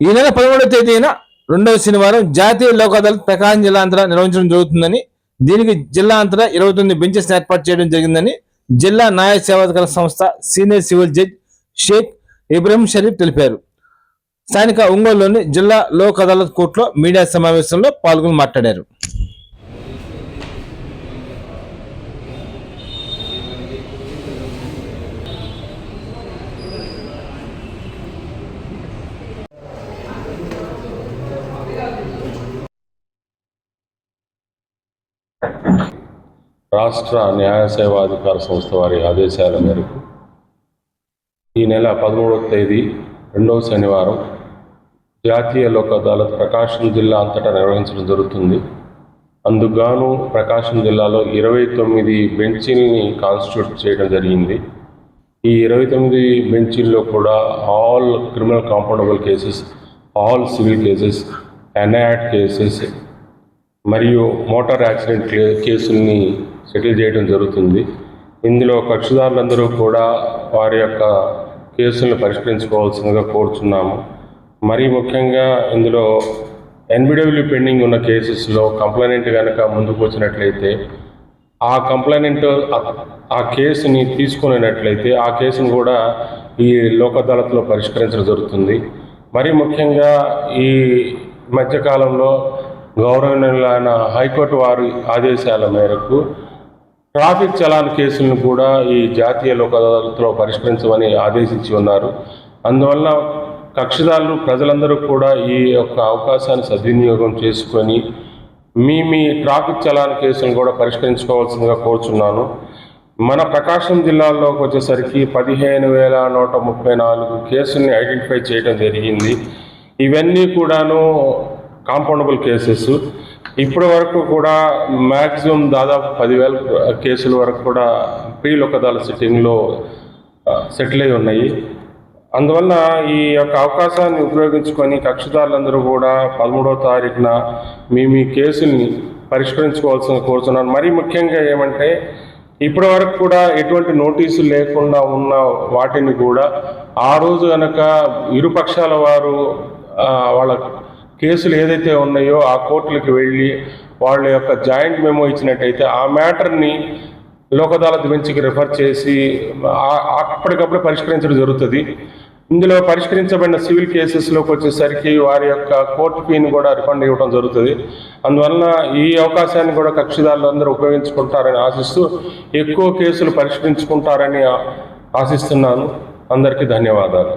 ఈ నెల పదమూడవ తేదీన రెండవ శనివారం జాతీయ లోక్ అదాలత్ ప్రకాశం జిల్లా అంతటా నిర్వహించడం జరుగుతుందని దీనికి జిల్లా అంతటా ఇరవై తొమ్మిది బెంచెస్ ఏర్పాటు చేయడం జరిగిందని జిల్లా న్యాయ సేవాధికార సంస్థ senior civil judge Sheikh Ibrahim Sharif తెలిపారు. స్థానిక ఒంగోలులోని జిల్లా లోక్ అదాలత్ కోర్టులో మీడియా సమావేశంలో పాల్గొని మాట్లాడారు. రాష్ట్ర న్యాయ సేవాధికార సంస్థ వారి ఆదేశాల మేరకు ఈ నెల పదమూడవ తేదీ రెండవ శనివారం జాతీయ లోక్ అదాలత్ ప్రకాశం జిల్లా అంతటా నిర్వహించడం జరుగుతుంది. అందుకుగాను ప్రకాశం జిల్లాలో ఇరవై తొమ్మిది బెంచీల్ని కాన్స్టిట్యూట్ చేయడం జరిగింది. ఈ ఇరవై తొమ్మిది బెంచీల్లో కూడా all criminal compoundable cases all civil cases NI Act cases మరియు మోటార్ యాక్సిడెంట్ కే- కేసుల్ని సెటిల్ చేయడం జరుగుతుంది. ఇందులో కక్షిదారులందరూ కూడా వారి యొక్క కేసులను పరిష్కరించుకోవాల్సిందిగా కోరుచున్నాము. మరీ ముఖ్యంగా ఇందులో ఎన్బిడబ్ల్యూ పెండింగ్ ఉన్న కేసెస్లో కంప్లైనెంట్ కనుక ముందుకు వచ్చినట్లయితే ఆ కంప్లైనెంట్ ఆ- ఆ కేసుని తీసుకునేటట్లయితే ఆ కేసును కూడా ఈ లోక్ అదాలత్లో పరిష్కరించడం జరుగుతుంది. మరి ముఖ్యంగా ఈ మధ్యకాలంలో గౌరవనీయులైన హైకోర్టు వారి ఆదేశాల మేరకు ట్రాఫిక్ చలాన్ కేసులను కూడా ఈ జాతీయ లోక్ అదాలత్లో పరిష్కరించమని ఆదేశించి ఉన్నారు. అందువల్ల కక్షిదారులు ప్రజలందరూ కూడా ఈ యొక్క అవకాశాన్ని సద్వినియోగం చేసుకొని మీ మీ ట్రాఫిక్ చలాన్ కేసులను కూడా పరిష్కరించుకోవాల్సిందిగా కోరుచున్నాను. మన ప్రకాశం జిల్లాలోకి వచ్చేసరికి పదిహేను వేల నూట ముప్పై నాలుగు కేసుల్ని ఐడెంటిఫై చేయడం జరిగింది. ఇవన్నీ కూడాను కాంపౌండబుల్ కేసెస్. ఇప్పటి వరకు కూడా మ్యాక్సిమం దాదాపు పదివేల కేసుల వరకు కూడా ప్రీ లోకదాల సిట్టింగ్లో సెటిల్ అయి ఉన్నాయి. అందువల్ల ఈ యొక్క అవకాశాన్ని ఉపయోగించుకొని కక్షిదారులందరూ కూడా పదమూడవ తారీఖున మీ మీ కేసుల్ని పరిష్కరించుకోవాల్సిన కోరుతున్నాను. మరీ ముఖ్యంగా ఏమంటే ఇప్పటి వరకు కూడా ఎటువంటి నోటీసులు లేకుండా ఉన్న వాటిని కూడా ఆ రోజు కనుక ఇరుపక్షాల వారు వాళ్ళ కేసులు ఏదైతే ఉన్నాయో ఆ కోర్టులకు వెళ్ళి వాళ్ళ యొక్క జాయింట్ మెమో ఇచ్చినట్టయితే ఆ మ్యాటర్ని లోక్ అదాలత్ బెంచ్కి రిఫర్ చేసి అప్పటికప్పుడు పరిష్కరించడం జరుగుతుంది. ఇందులో పరిష్కరించబడిన సివిల్ కేసెస్లోకి వచ్చేసరికి వారి యొక్క కోర్టు ఫీని కూడా రిఫండ్ ఇవ్వడం జరుగుతుంది. అందువలన ఈ అవకాశాన్ని కూడా కక్షిదారులు అందరూ ఉపయోగించుకుంటారని ఆశిస్తూ ఎక్కువ కేసులు పరిష్కరించుకుంటారని ఆశిస్తున్నాను. అందరికీ ధన్యవాదాలు.